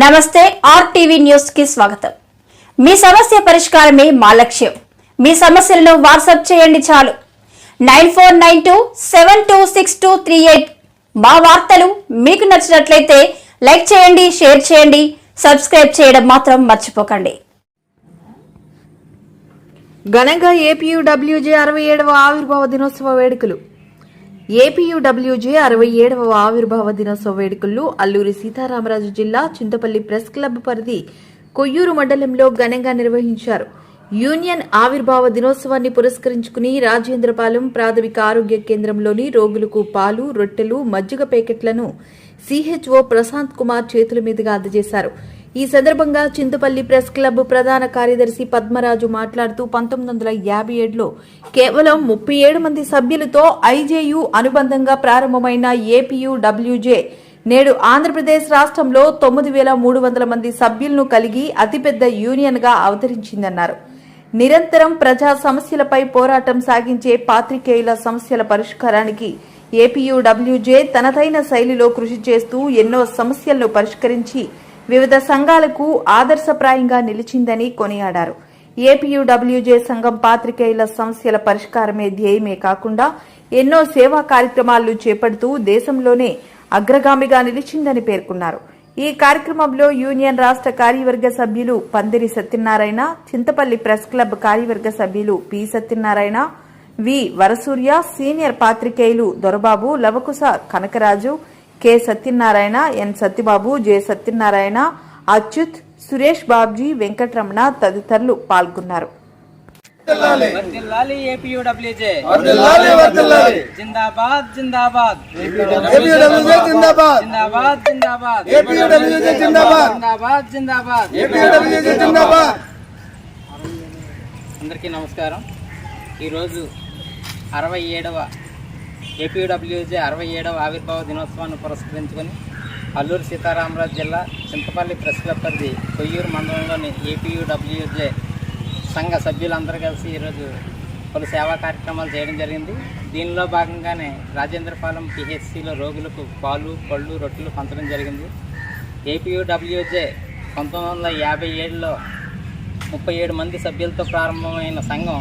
నమస్తే ఆర్టీవీ న్యూస్కి స్వాగతం. మీ సమస్య పరిష్కారమే మా లక్ష్యం. మీ సమస్యలను వాట్సాప్ చేయండి చాలు. Nine four nine two seven two six two three eight మా వార్తలు మీకు నచ్చినట్లయితే లైక్ చేయండి షేర్ చేయండి సబ్స్క్రైబ్ చేయడం మాత్రం మర్చిపోకండి. ఘనంగా ఏపీయూడబ్ల్యూజే అరవై ఏడవ ఆవిర్భావ దినోత్సవ వేడుకలు. ఏపీయూడబ్ల్యూజే అరవై ఏడవ ఆవిర్భావ దినోత్సవ వేడుకలు అల్లూరి సీతారామరాజు జిల్లా చింతపల్లి ప్రెస్ క్లబ్ పరిధి కొయ్యూరు మండలంలో ఘనంగా నిర్వహించారు. యూనియన్ ఆవిర్భావ దినోత్సవాన్ని పురస్కరించుకుని రాజేంద్రపాలెం ప్రాథమిక ఆరోగ్య కేంద్రంలోని రోగులకు పాలు రొట్టెలు మజ్జిగ ప్యాకెట్లను సిహెచ్ఓ ప్రశాంత్ కుమార్ చేతుల మీదుగా అందజేశారు. ఈ సందర్భంగా చింతపల్లి ప్రెస్ క్లబ్ ప్రధాన కార్యదర్శి పద్మరాజు మాట్లాడుతూ పంతొమ్మిది వందల యాభై ఏడులో కేవలం ముప్పై ఏడు మంది సభ్యులతో ఐజేయు అనుబంధంగా ప్రారంభమైన ఏపీయు డబ్ల్యూజే నేడు ఆంధ్రప్రదేశ్ రాష్ట్రంలో తొమ్మిది వేల మూడు వందల మంది సభ్యులను కలిగి అతిపెద్ద యూనియన్గా అవతరించిందన్నారు. నిరంతరం ప్రజా సమస్యలపై పోరాటం సాగించే పాత్రికేయుల సమస్యల పరిష్కారానికి ఏపీయూడబ్ల్యూజే తనదైన శైలిలో కృషి చేస్తూ ఎన్నో సమస్యలను పరిష్కరించి వివిధ సంఘాలకు ఆదర్శప్రాయంగా నిలిచిందని కొనియాడారు. ఏపీయూడబ్ల్యూజే సంఘం పాత్రికేయుల సమస్యల పరిష్కారమే ధ్యేయమే కాకుండా ఎన్నో సేవా కార్యక్రమాలు చేపడుతూ దేశంలోనే అగ్రగామిగా నిలిచిందని పేర్కొన్నారు. ఈ కార్యక్రమంలో యూనియన్ రాష్ట్ర కార్యవర్గ సభ్యులు పందిరి సత్యనారాయణ చింతపల్లి ప్రెస్ క్లబ్ కార్యవర్గ సభ్యులు P Satyanarayana V Varasurya senior పాత్రికేయులు Dorababu Lavakusha Kanakaraju K Satyanarayana N Satyababu J Satyanarayana Achyut Suresh Babji Venkataramana తదితరులు పాల్గొన్నారు. వర్ధిల్లాలి ఏపీయూడబ్ల్యూజే. వర్ధిల్లాలి వర్ధిల్లాలి జిందాబాద్ జిందాబాద్. ఏపీడబ్ల్యూజే జిందాబాద్. జిందాబాద్ జిందాబాద్. ఏపీడబ్ల్యూజే జిందాబాద్. జిందాబాద్ జిందాబాద్. ఏపీడబ్ల్యూజే జిందాబాద్. అందరికీ నమస్కారం. ఈరోజు అరవై ఏడవ ఏపీడబ్ల్యూజే అరవై ఏడవ ఆవిర్భావ దినోత్సవాన్ని పురస్కరించుకొని అల్లూరు సీతారామరాజు జిల్లా చింతపల్లి ప్రెస్ క్లబ్ పరిధి కొయ్యూరు మండలంలోని ఏపీయూడబ్ల్యూజే సంఘ సభ్యులందరూ కలిసి ఈరోజు పలు సేవా కార్యక్రమాలు చేయడం జరిగింది. దీనిలో భాగంగానే రాజేంద్రపాలెం పిహెచ్సిలో రోగులకు పాలు పళ్ళు రొట్టెలు పంచడం జరిగింది. ఏపీయూడబ్ల్యూజే పంతొమ్మిది వందల యాభై ఏడులో ముప్పై ఏడు మంది సభ్యులతో ప్రారంభమైన సంఘం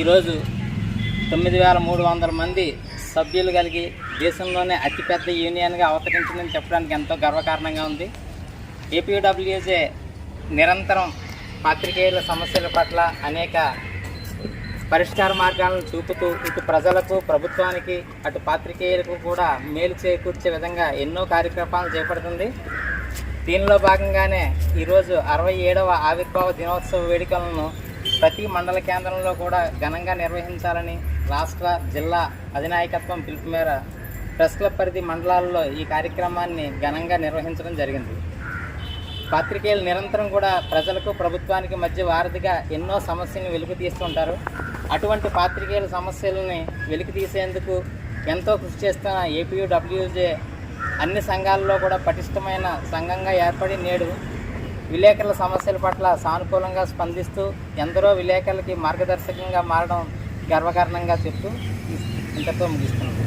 ఈరోజు తొమ్మిది వేల మూడు వందల మంది సభ్యులు కలిగి దేశంలోనే అతిపెద్ద యూనియన్గా అవతరించిందని చెప్పడానికి ఎంతో గర్వకారణంగా ఉంది. ఏపీడబ్ల్యూజే నిరంతరం పాత్రికేయుల సమస్యల పట్ల అనేక పరిష్కార మార్గాలను చూపుతూ ఇటు ప్రజలకు ప్రభుత్వానికి అటు పాత్రికేయులకు కూడా మేలు చేకూర్చే విధంగా ఎన్నో కార్యక్రమాలు చేపడుతుంది. దీనిలో భాగంగానే ఈరోజు అరవై ఏడవ ఆవిర్భావ దినోత్సవ వేడుకలను ప్రతి మండల కేంద్రంలో కూడా ఘనంగా నిర్వహించాలని రాష్ట్ర జిల్లా అధినాయకత్వం పిలుపు మేర ప్రెస్ క్లబ్ పరిధి మండలాల్లో ఈ కార్యక్రమాన్ని ఘనంగా నిర్వహించడం జరిగింది. పాత్రికేయులు నిరంతరం కూడా ప్రజలకు ప్రభుత్వానికి మధ్య వారధిగా ఎన్నో సమస్యలను వెలుగు తీస్తుంటారు అటువంటి పాత్రికేయుల సమస్యలని వెలికి తీసేందుకు ఎంతో కృషి చేస్తున్న ఏపీయూడబ్ల్యూజే అన్ని సంఘాల్లో కూడా పటిష్టమైన సంఘంగా ఏర్పడి నేడు విలేకరుల సమస్యల పట్ల సానుకూలంగా స్పందిస్తూ ఎందరో విలేకరులకి మార్గదర్శకంగా మారడం గర్వకారణంగా చెప్తూ ఇంతతో ముగిస్తున్నాను.